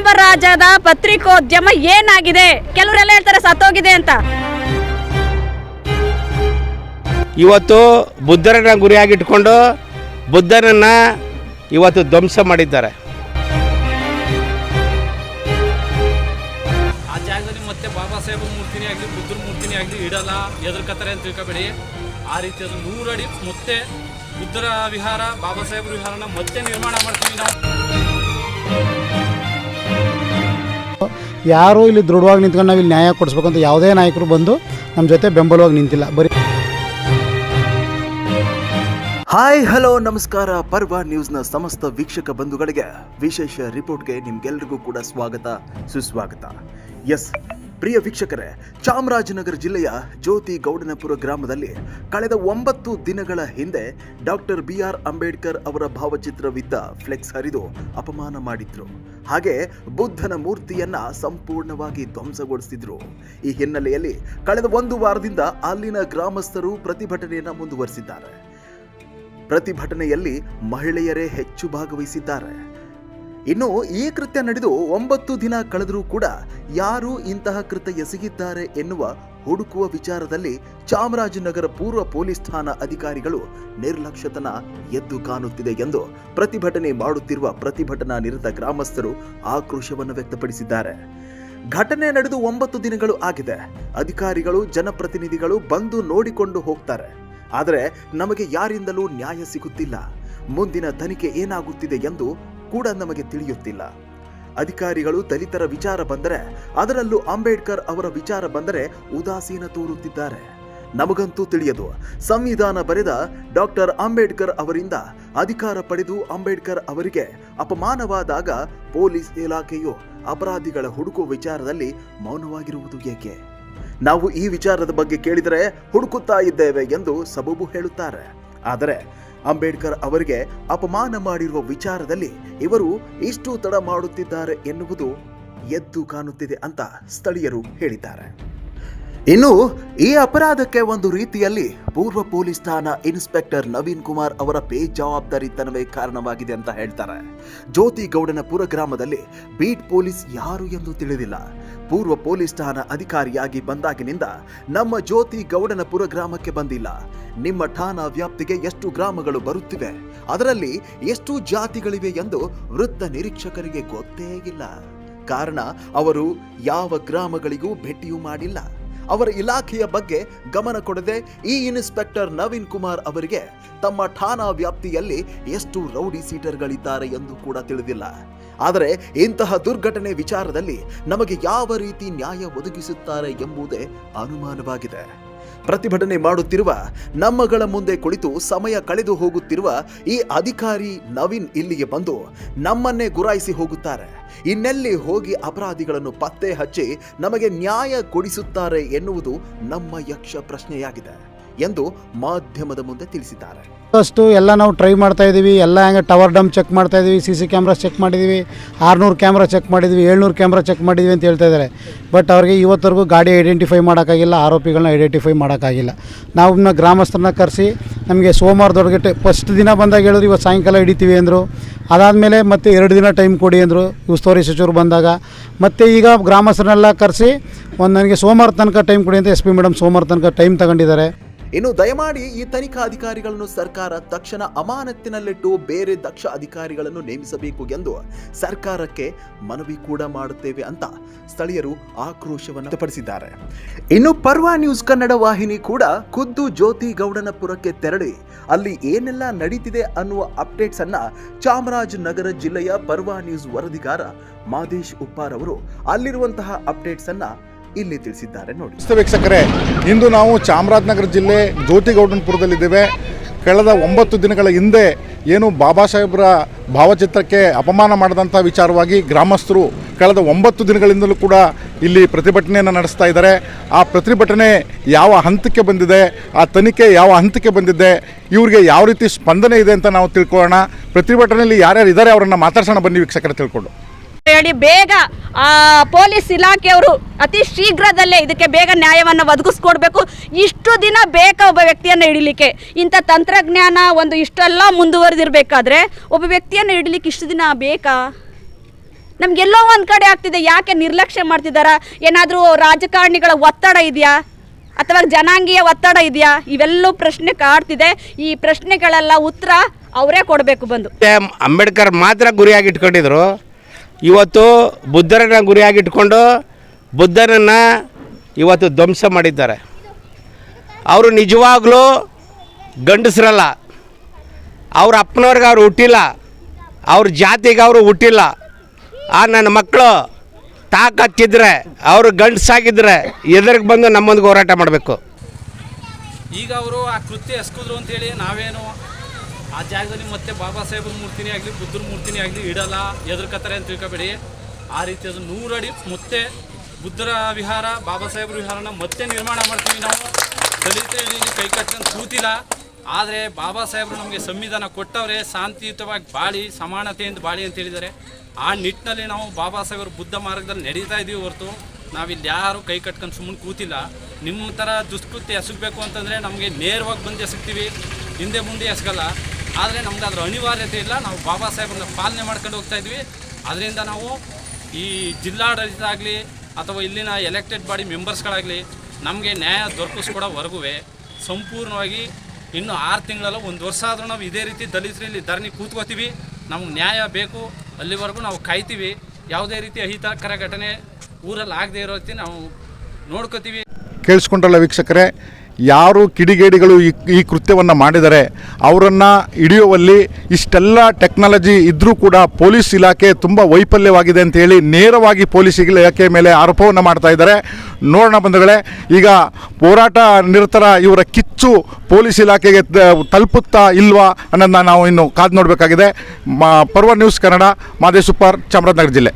ಚಾಮರಾಜದ ಪತ್ರಿಕೋದ್ಯಮ ಏನಾಗಿದೆ? ಕೆಲವರೆಲ್ಲ ಹೇಳ್ತಾರೆ ಸತ್ತೋಗಿದೆ ಅಂತ. ಇವತ್ತು ಬುದ್ಧರನ್ನ ಗುರಿಯಾಗಿಟ್ಕೊಂಡು ಬುದ್ಧನನ್ನ ಇವತ್ತು ಧ್ವಂಸ ಮಾಡಿದ್ದಾರೆ. ಆ ಜಾಗದಲ್ಲಿ ಮತ್ತೆ ಬಾಬಾ ಸಾಹೇಬ್ ಮೂರ್ತಿನೇ ಆಗಲಿ ಬುದ್ಧರ ಮೂರ್ತಿನೇ ಆಗಲಿ ಇಡಲ್ಲ ಎದುರ್ಕತ್ತಾರೆ ಅಂತ ತಿಳ್ಕೊಬೇಡಿ. ಆ ರೀತಿ ಅದು ನೂರಡಿ ಮತ್ತೆ ಬುದ್ಧರ ವಿಹಾರ ಬಾಬಾ ಸಾಹೇಬ್ರ ವಿಹಾರನ ಮತ್ತೆ ನಿರ್ಮಾಣ ಮಾಡ್ತೀವಿ ನಾವು. ಯಾರೂ ಇಲ್ಲಿ ದೃಢವಾಗಿ ನಿಂತ್ಕೊಂಡು ನಾವು ಇಲ್ಲಿ ನ್ಯಾಯ ಕೊಡಿಸ್ಬೇಕಂತ ಯಾವುದೇ ನಾಯಕರು ಬಂದು ನಮ್ಮ ಜೊತೆ ಬೆಂಬಲವಾಗಿ ನಿಂತಿಲ್ಲ. ಬರೀ ಹಾಯ್ ಹಲೋ ನಮಸ್ಕಾರ. ಪರ್ವ ನ್ಯೂಸ್ನ ಸಮಸ್ತ ವೀಕ್ಷಕ ಬಂಧುಗಳಿಗೆ ವಿಶೇಷ ರಿಪೋರ್ಟ್ಗೆ ನಿಮ್ಗೆಲ್ರಿಗೂ ಕೂಡ ಸ್ವಾಗತ, ಸುಸ್ವಾಗತ. ಎಸ್ ಪ್ರಿಯ ವೀಕ್ಷಕರೇ, ಚಾಮರಾಜನಗರ ಜಿಲ್ಲೆಯ ಜ್ಯೋತಿ ಗೌಡನಪುರ ಗ್ರಾಮದಲ್ಲಿ ಕಳೆದ ಒಂಬತ್ತು ದಿನಗಳ ಹಿಂದೆ ಡಾಕ್ಟರ್ ಬಿ ಆರ್ ಅಂಬೇಡ್ಕರ್ ಅವರ ಭಾವಚಿತ್ರವಿದ್ದ ಫ್ಲೆಕ್ಸ್ ಹರಿದು ಅಪಮಾನ ಮಾಡಿದ್ರು. ಹಾಗೆ ಬುದ್ಧನ ಮೂರ್ತಿಯನ್ನ ಸಂಪೂರ್ಣವಾಗಿ ಧ್ವಂಸಗೊಳಿಸಿದ್ರು ಈ ಹಿನ್ನೆಲೆಯಲ್ಲಿ ಕಳೆದ ಒಂದು ವಾರದಿಂದ ಅಲ್ಲಿನ ಗ್ರಾಮಸ್ಥರು ಪ್ರತಿಭಟನೆಯನ್ನು ಮುಂದುವರಿಸಿದ್ದಾರೆ. ಪ್ರತಿಭಟನೆಯಲ್ಲಿ ಮಹಿಳೆಯರೇ ಹೆಚ್ಚು ಭಾಗವಹಿಸಿದ್ದಾರೆ. ಇನ್ನು ಈ ಕೃತ್ಯ ನಡೆದು ಒಂಬತ್ತು ದಿನ ಕಳೆದರೂ ಕೂಡ ಯಾರು ಇಂತಹ ಕೃತ್ಯ ಎಸಗಿದ್ದಾರೆ ಎನ್ನುವ ಹುಡುಕುವ ವಿಚಾರದಲ್ಲಿ ಚಾಮರಾಜನಗರ ಪೂರ್ವ ಪೊಲೀಸ್ ಠಾಣಾ ಅಧಿಕಾರಿಗಳು ನಿರ್ಲಕ್ಷ್ಯತನ ಎದ್ದು ಕಾಣುತ್ತಿದೆ ಎಂದು ಪ್ರತಿಭಟನೆ ಮಾಡುತ್ತಿರುವ ಪ್ರತಿಭಟನಾ ನಿರತ ಗ್ರಾಮಸ್ಥರು ಆಕ್ರೋಶವನ್ನು ವ್ಯಕ್ತಪಡಿಸಿದ್ದಾರೆ. ಘಟನೆ ನಡೆದು ಒಂಬತ್ತು ದಿನಗಳು ಆಗಿದೆ. ಅಧಿಕಾರಿಗಳು, ಜನಪ್ರತಿನಿಧಿಗಳು ಬಂದು ನೋಡಿಕೊಂಡು ಹೋಗ್ತಾರೆ. ಆದರೆ ನಮಗೆ ಯಾರಿಂದಲೂ ನ್ಯಾಯ ಸಿಗುತ್ತಿಲ್ಲ. ಮುಂದಿನ ತನಿಖೆ ಏನಾಗುತ್ತಿದೆ ಎಂದು ಕೂಡ ನಮಗೆ ತಿಳಿಯುತ್ತಿಲ್ಲ. ಅಧಿಕಾರಿಗಳು ದಲಿತರ ವಿಚಾರ ಬಂದರೆ ಅದರಲ್ಲೂ ಅಂಬೇಡ್ಕರ್ ಅವರ ವಿಚಾರ ಬಂದರೆ ಉದಾಸೀನ ತೋರುತ್ತಿದ್ದಾರೆ. ನಮಗಂತೂ ತಿಳಿಯದು. ಸಂವಿಧಾನ ಬರೆದ ಡಾಕ್ಟರ್ ಅಂಬೇಡ್ಕರ್ ಅವರಿಂದ ಅಧಿಕಾರ ಪಡೆದು ಅಂಬೇಡ್ಕರ್ ಅವರಿಗೆ ಅಪಮಾನವಾದಾಗ ಪೊಲೀಸ್ ಇಲಾಖೆಯು ಅಪರಾಧಿಗಳ ಹುಡುಕು ವಿಚಾರದಲ್ಲಿ ಮೌನವಾಗಿರುವುದು ಏಕೆ? ನಾವು ಈ ವಿಚಾರದ ಬಗ್ಗೆ ಕೇಳಿದರೆ ಹುಡುಕುತ್ತಾ ಇದ್ದೇವೆ ಎಂದು ಸಬೂಬು ಹೇಳುತ್ತಾರೆ. ಆದರೆ ಅಂಬೇಡ್ಕರ್ ಅವರಿಗೆ ಅಪಮಾನ ಮಾಡಿರುವ ವಿಚಾರದಲ್ಲಿ ಇವರು ಇಷ್ಟು ತಡ ಮಾಡುತ್ತಿದ್ದಾರೆ ಎನ್ನುವುದು ಎದ್ದು ಕಾಣುತ್ತಿದೆ ಅಂತ ಸ್ಥಳೀಯರು ಹೇಳಿದ್ದಾರೆ. ಇನ್ನು, ಈ ಅಪರಾಧಕ್ಕೆ ಒಂದು ರೀತಿಯಲ್ಲಿ ಪೂರ್ವ ಪೊಲೀಸ್ ಠಾಣಾ ಇನ್ಸ್ಪೆಕ್ಟರ್ ನವೀನ್ ಕುಮಾರ್ ಅವರ ಬೇಜವಾಬ್ದಾರಿತನವೇ ಕಾರಣವಾಗಿದೆ ಅಂತ ಹೇಳ್ತಾರೆ. ಜ್ಯೋತಿ ಗೌಡನಪುರ ಗ್ರಾಮದಲ್ಲಿ ಬೀಟ್ ಪೊಲೀಸ್ ಯಾರು ಎಂದು ತಿಳಿದಿಲ್ಲ. ಪೂರ್ವ ಪೊಲೀಸ್ ಠಾಣಾ ಅಧಿಕಾರಿಯಾಗಿ ಬಂದಾಗಿನಿಂದ ನಮ್ಮ ಜ್ಯೋತಿ ಗೌಡನಪುರ ಗ್ರಾಮಕ್ಕೆ ಬಂದಿಲ್ಲ. ನಿಮ್ಮ ಠಾಣಾ ವ್ಯಾಪ್ತಿಗೆ ಎಷ್ಟು ಗ್ರಾಮಗಳು ಬರುತ್ತಿವೆ? ಅದರಲ್ಲಿ ಎಷ್ಟು ಜಾತಿಗಳಿವೆ ಎಂದು ವೃತ್ತ ನಿರೀಕ್ಷಕರಿಗೆ ಗೊತ್ತೇ ಇಲ್ಲ. ಕಾರಣ, ಅವರು ಯಾವ ಗ್ರಾಮಗಳಿಗೂ ಭೇಟಿಯೂ ಮಾಡಿಲ್ಲ. ಅವರ ಇಲಾಖೆಯ ಬಗ್ಗೆ ಗಮನ ಕೊಡದೆ ಈ ಇನ್ಸ್ಪೆಕ್ಟರ್ ನವೀನ್ ಕುಮಾರ್ ಅವರಿಗೆ ತಮ್ಮ ಠಾಣಾ ವ್ಯಾಪ್ತಿಯಲ್ಲಿ ಎಷ್ಟು ರೌಡಿ ಸೀಟರ್ಗಳಿದ್ದಾರೆ ಎಂದು ಕೂಡ ತಿಳಿದಿಲ್ಲ. ಆದರೆ ಇಂತಹ ದುರ್ಘಟನೆ ವಿಚಾರದಲ್ಲಿ ನಮಗೆ ಯಾವ ರೀತಿ ನ್ಯಾಯ ಒದಗಿಸುತ್ತಾರೆ ಎಂಬುದೇ ಅನುಮಾನವಾಗಿದೆ. ಪ್ರತಿಭಟನೆ ಮಾಡುತ್ತಿರುವ, ನಮ್ಮಗಳ ಮುಂದೆ ಕುಳಿತು ಸಮಯ ಕಳೆದು ಹೋಗುತ್ತಿರುವ ಈ ಅಧಿಕಾರಿ ನವೀನ್ ಇಲ್ಲಿಗೆ ಬಂದು ನಮ್ಮನ್ನೇ ಗುರಾಯಿಸಿ ಹೋಗುತ್ತಾರೆ. ಇನ್ನೆಲ್ಲಿ ಹೋಗಿ ಅಪರಾಧಿಗಳನ್ನು ಪತ್ತೆ ಹಚ್ಚಿ ನಮಗೆ ನ್ಯಾಯ ಕೊಡಿಸುತ್ತಾರೆ ಎನ್ನುವುದು ನಮ್ಮ ಯಕ್ಷ ಪ್ರಶ್ನೆಯಾಗಿದೆ. ಎಂದು ಮಾಧ್ಯಮದ ಮುಂದೆ ತಿಳಿಸಿದ್ದಾರೆ. ಅಷ್ಟು ಎಲ್ಲ ನಾವು ಟ್ರೈ ಮಾಡ್ತಾ ಇದ್ದೀವಿ, ಎಲ್ಲ ಹಂಗೆ ಟವರ್ ಡಮ್ ಚೆಕ್ ಮಾಡ್ತಾ ಇದ್ದೀವಿ ಸಿ ಸಿ ಕ್ಯಾಮ್ರಾ ಚೆಕ್ ಮಾಡಿದ್ದೀವಿ, ಆರುನೂರು ಕ್ಯಾಮ್ರಾ ಚೆಕ್ ಮಾಡಿದ್ವಿ ಏಳ್ನೂರು ಕ್ಯಾಮ್ರಾ ಚೆಕ್ ಮಾಡಿದ್ವಿ ಅಂತ ಹೇಳ್ತಾ ಇದ್ದಾರೆ. ಬಟ್ ಅವ್ರಿಗೆ ಇವತ್ತರೆಗೂ ಗಾಡಿ ಐಡೆಂಟಿಫೈ ಮಾಡೋಕ್ಕಾಗಿಲ್ಲ, ಆರೋಪಿಗಳನ್ನ ಐಡೆಂಟಿಫೈ ಮಾಡೋಕ್ಕಾಗಿಲ್ಲ. ನಾವು ಗ್ರಾಮಸ್ಥರನ್ನ ಕರೆಸಿ, ನಮಗೆ ಸೋಮವಾರದೊಳಗೆ ಫಸ್ಟ್ ದಿನ ಬಂದಾಗ ಹೇಳಿದ್ರು, ಇವತ್ತು ಸಾಯಂಕಾಲ ಹಿಡಿತೀವಿ ಅಂದರು. ಅದಾದಮೇಲೆ ಮತ್ತೆ ಎರಡು ದಿನ ಟೈಮ್ ಕೊಡಿ ಅಂದರು ಉಸ್ತುವಾರಿ ಸಚಿವರು ಬಂದಾಗ. ಮತ್ತು ಈಗ ಗ್ರಾಮಸ್ಥರನ್ನೆಲ್ಲ ಕರೆಸಿ, ಒಂದು ನನಗೆ ಸೋಮವಾರ ತನಕ ಟೈಮ್ ಕೊಡಿ ಅಂತ ಎಸ್ ಪಿ ಮೇಡಮ್ ಸೋಮವಾರ ತನಕ ಟೈಮ್ ತಗೊಂಡಿದ್ದಾರೆ. ಇನ್ನು ದಯಮಾಡಿ ಈ ತನಿಖಾ ಅಧಿಕಾರಿಗಳನ್ನು ಸರ್ಕಾರ ತಕ್ಷಣ ಅಮಾನತ್ತಿನಲ್ಲಿಟ್ಟು ಬೇರೆ ದಕ್ಷ ಅಧಿಕಾರಿಗಳನ್ನು ನೇಮಿಸಬೇಕು ಎಂದು ಸರ್ಕಾರಕ್ಕೆ ಮನವಿ ಕೂಡ ಮಾಡುತ್ತೇವೆ ಅಂತ ಸ್ಥಳೀಯರು ಆಕ್ರೋಶವನ್ನು ವ್ಯಕ್ತಪಡಿಸಿದ್ದಾರೆ. ಇನ್ನು ಪರ್ವ ನ್ಯೂಸ್ ಕನ್ನಡ ವಾಹಿನಿ ಕೂಡ ಖುದ್ದು ಜ್ಯೋತಿ ಗೌಡನಪುರಕ್ಕೆ ತೆರಳಿ. ಅಲ್ಲಿ ಏನೆಲ್ಲ ನಡೀತಿದೆ ಅನ್ನುವ ಅಪ್ಡೇಟ್ಸ್ ಅನ್ನ ಚಾಮರಾಜನಗರ ಜಿಲ್ಲೆಯ ಪರ್ವ ನ್ಯೂಸ್ ವರದಿಗಾರ ಮಾದೇಶ್ ಉಪ್ಪಾರ್ ಅವರು ಅಲ್ಲಿರುವಂತಹ ಅಪ್ಡೇಟ್ಸ್ ಅನ್ನ ಇಲ್ಲಿ ತಿಳಿಸಿದ್ದಾರೆ ನೋಡಿ. ವೀಕ್ಷಕರೇ. ಇಂದು ನಾವು ಚಾಮರಾಜನಗರ ಜಿಲ್ಲೆ ಜ್ಯೋತಿಗೌಡನಪುರದಲ್ಲಿದ್ದೇವೆ ಕಳೆದ ಒಂಬತ್ತು ದಿನಗಳ ಹಿಂದೆ ಏನು ಬಾಬಾ ಸಾಹೇಬ್ರ ಭಾವಚಿತ್ರಕ್ಕೆ ಅಪಮಾನ ಮಾಡಿದಂಥ ವಿಚಾರವಾಗಿ ಗ್ರಾಮಸ್ಥರು ಕಳೆದ ಒಂಬತ್ತು ದಿನಗಳಿಂದಲೂ ಕೂಡ ಇಲ್ಲಿ ಪ್ರತಿಭಟನೆಯನ್ನು ನಡೆಸ್ತಾ ಇದ್ದಾರೆ. ಆ ಪ್ರತಿಭಟನೆ ಯಾವ ಹಂತಕ್ಕೆ ಬಂದಿದೆ, ಆ ತನಿಖೆ ಯಾವ ಹಂತಕ್ಕೆ ಬಂದಿದೆ, ಇವರಿಗೆ ಯಾವ ರೀತಿ ಸ್ಪಂದನೆ ಇದೆ ಅಂತ ನಾವು ತಿಳ್ಕೊಳ್ಳೋಣ. ಪ್ರತಿಭಟನೆಯಲ್ಲಿ ಯಾರ್ಯಾರು ಇದ್ದಾರೆ ಅವರನ್ನು ಮಾತಾಡ್ಸೋಣ ಬನ್ನಿ ವೀಕ್ಷಕರ, ತಿಳ್ಕೊಂಡು. ಹೇಳಿ ಬೇಗ ಪೊಲೀಸ್ ಇಲಾಖೆಯವರು ಅತಿ ಶೀಘ್ರದಲ್ಲೇ ಇದಕ್ಕೆ ಬೇಗ ನ್ಯಾಯವನ್ನು ಒದಗಿಸ್ಕೊಡ್ಬೇಕು. ಇಷ್ಟು ದಿನ ಬೇಕಾ ಒಬ್ಬ ವ್ಯಕ್ತಿಯನ್ನು ಹಿಡಿಲಿಕ್ಕೆ. ಇಂಥ ತಂತ್ರಜ್ಞಾನ ಒಂದು ಇಷ್ಟೆಲ್ಲ ಮುಂದುವರೆದಿರಬೇಕಾದ್ರೆ ಒಬ್ಬ ವ್ಯಕ್ತಿಯನ್ನು ಹಿಡಿಲಿಕ್ಕೆ ಇಷ್ಟು ದಿನ ಬೇಕಾ? ನಮಗೆಲ್ಲೋ ಒಂದು ಕಡೆ ಆಗ್ತಿದೆ, ಯಾಕೆ ನಿರ್ಲಕ್ಷ್ಯ ಮಾಡ್ತಿದ್ದಾರಾ ಏನಾದರೂ ರಾಜಕಾರಣಿಗಳ ಒತ್ತಡ ಇದೆಯಾ? ಅಥವಾ ಜನಾಂಗೀಯ ಒತ್ತಡ ಇದೆಯಾ? ಇವೆಲ್ಲೂ ಪ್ರಶ್ನೆ ಕಾಡ್ತಿದೆ. ಈ ಪ್ರಶ್ನೆಗಳೆಲ್ಲ ಉತ್ತರ ಅವರೇ ಕೊಡಬೇಕು ಬಂದು. ಅಂಬೇಡ್ಕರ್ ಮಾತ್ರ ಗುರಿಯಾಗಿ ಇಟ್ಕೊಂಡಿದ್ರು. ಇವತ್ತು ಬುದ್ಧರನ್ನ ಗುರಿಯಾಗಿಟ್ಕೊಂಡು ಬುದ್ಧನನ್ನು ಇವತ್ತು ಧ್ವಂಸ ಮಾಡಿದ್ದಾರೆ. ಅವರು ನಿಜವಾಗ್ಲೂ ಗಂಡಸರಲ್ಲ. ಅವ್ರ ಅಪ್ಪನವ್ರಿಗೆ ಅವ್ರು ಹುಟ್ಟಿಲ್ಲ. ಅವ್ರ ಜಾತಿಗೆ ಅವರು ಹುಟ್ಟಿಲ್ಲ. ಆ ನನ್ನ ಮಕ್ಕಳು ತಾಕತ್ತಿದ್ರೆ, ಅವರು ಗಂಡಸಾಗಿದ್ದರೆ ಎದುರಿಗೆ ಬಂದು ನಮ್ಮೊಂದಿಗೆ ಹೋರಾಟ ಮಾಡಬೇಕು. ಈಗ ಅವರು ಆ ಕೃತ್ಯ ಎಸ್ಕಿದ್ರು ಅಂತೇಳಿ ನಾವೇನು ಆ ಜಾಗದಲ್ಲಿ ಮತ್ತೆ ಬಾಬಾ ಸಾಹೇಬ್ರ ಮೂರ್ತಿನೇ ಆಗಲಿ, ಬುದ್ಧರ ಮೂರ್ತಿನೇ ಆಗಲಿ ಇಡಲ್ಲ, ಎದುರ್ಕತ್ತಾರೆ ಅಂತ ತಿಳ್ಕೊಬೇಡಿ. ಆ ರೀತಿ ಅದು ನೂರಡಿ ಮತ್ತೆ, ಬುದ್ಧರ ವಿಹಾರ, ಬಾಬಾ ಸಾಹೇಬ್ರ ವಿಹಾರನ ಮತ್ತೆ ನಿರ್ಮಾಣ ಮಾಡ್ತೀವಿ ನಾವು. ದಲಿತ ಕೈ ಕಟ್ಕೊಂಡು ಕೂತಿಲ್ಲ. ಆದರೆ ಬಾಬಾ ಸಾಹೇಬರು ನಮಗೆ ಸಂವಿಧಾನ ಕೊಟ್ಟವರೇ, ಶಾಂತಿಯುತವಾಗಿ ಬಾಳಿ, ಸಮಾನತೆಯಿಂದ ಬಾಳಿ ಅಂತ ಹೇಳಿದ್ದಾರೆ. ಆ ನಿಟ್ಟಿನಲ್ಲಿ ನಾವು ಬಾಬಾ ಸಾಹೇಬ್ರ ಬುದ್ಧ ಮಾರ್ಗದಲ್ಲಿ ನಡೀತಾ ಇದ್ದೀವಿ ಹೊರತು. ನಾವಿಲ್ಲಿ ಯಾರು ಕೈ ಕಟ್ಕೊಂಡು ಸುಮ್ಮನೆ ಕೂತಿಲ್ಲ. ನಿಮ್ಮ ಥರ ದುಷ್ಕೃತ್ಯ ಎಸಗಬೇಕು ಅಂತಂದರೆ ನಮಗೆ ನೇರವಾಗಿ ಬಂದು ಎಸಗ್ತೀವಿ. ಹಿಂದೆ ಮುಂದೆ ಎಸಗಲ್ಲ. ಆದರೆ ನಮ್ಗೆ ಅದರ ಅನಿವಾರ್ಯತೆ ಇಲ್ಲ. ನಾವು ಬಾಬಾ ಸಾಹೇಬನ್ನ ಪಾಲನೆ ಮಾಡ್ಕೊಂಡು ಹೋಗ್ತಾ ಇದ್ವಿ. ಅದರಿಂದ ನಾವು ಈ ಜಿಲ್ಲಾಡಳಿತ ಆಗಲಿ ಅಥವಾ ಇಲ್ಲಿನ ಎಲೆಕ್ಟೆಡ್ ಬಾಡಿ ಮೆಂಬರ್ಸ್ಗಳಾಗಲಿ ನಮಗೆ ನ್ಯಾಯ ದೊರಕಿಸ್ಕೊಡೋವರೆಗೂ ಸಂಪೂರ್ಣವಾಗಿ ಇನ್ನು ಆರು ತಿಂಗಳಲ್ಲ ಒಂದು ವರ್ಷ ಆದರೂ ನಾವು ಇದೇ ರೀತಿ ದಲಿತರಲ್ಲಿ ಧರಣಿ ಕೂತ್ಕೋತೀವಿ. ನಮ್ಗೆ ನ್ಯಾಯ ಬೇಕು. ಅಲ್ಲಿವರೆಗೂ ನಾವು ಕಾಯ್ತೀವಿ. ಯಾವುದೇ ರೀತಿ ಅಹಿತಕರ ಘಟನೆ ಊರಲ್ಲಿ ಆಗದೆ ಇರೋ ನಾವು ನೋಡ್ಕೋತೀವಿ. ಕೇಳಿಸ್ಕೊಂಡ್ರಲ್ಲ ವೀಕ್ಷಕರೇ, ಯಾರು ಕಿಡಿಗೇಡಿಗಳು ಈ ಈ ಕೃತ್ಯವನ್ನು ಮಾಡಿದರೆ ಅವರನ್ನು ಹಿಡಿಯುವಲ್ಲಿ ಇಷ್ಟೆಲ್ಲ ಟೆಕ್ನಾಲಜಿ ಇದ್ದರೂ ಕೂಡ ಪೊಲೀಸ್ ಇಲಾಖೆ ತುಂಬ ವೈಫಲ್ಯವಾಗಿದೆ ಅಂತೇಳಿ ನೇರವಾಗಿ ಪೊಲೀಸ್ ಇಲಾಖೆ ಮೇಲೆ ಆರೋಪವನ್ನು ಮಾಡ್ತಾ ಇದ್ದಾರೆ. ನೋಡೋಣ ಬಂಧುಗಳೇ, ಈಗ ಹೋರಾಟ ನಿರತರ ಇವರ ಕಿಚ್ಚು ಪೊಲೀಸ್ ಇಲಾಖೆಗೆ ತಲುಪುತ್ತಾ ಇಲ್ವಾ ಅನ್ನೋದನ್ನ ನಾವು ಇನ್ನು ಕಾದು ನೋಡಬೇಕಾಗಿದೆ. ಮಾ, ಪರ್ವ ನ್ಯೂಸ್ ಕನ್ನಡ ಮಾದೇ ಸೂಪರ್, ಚಾಮರಾಜನಗರ ಜಿಲ್ಲೆ.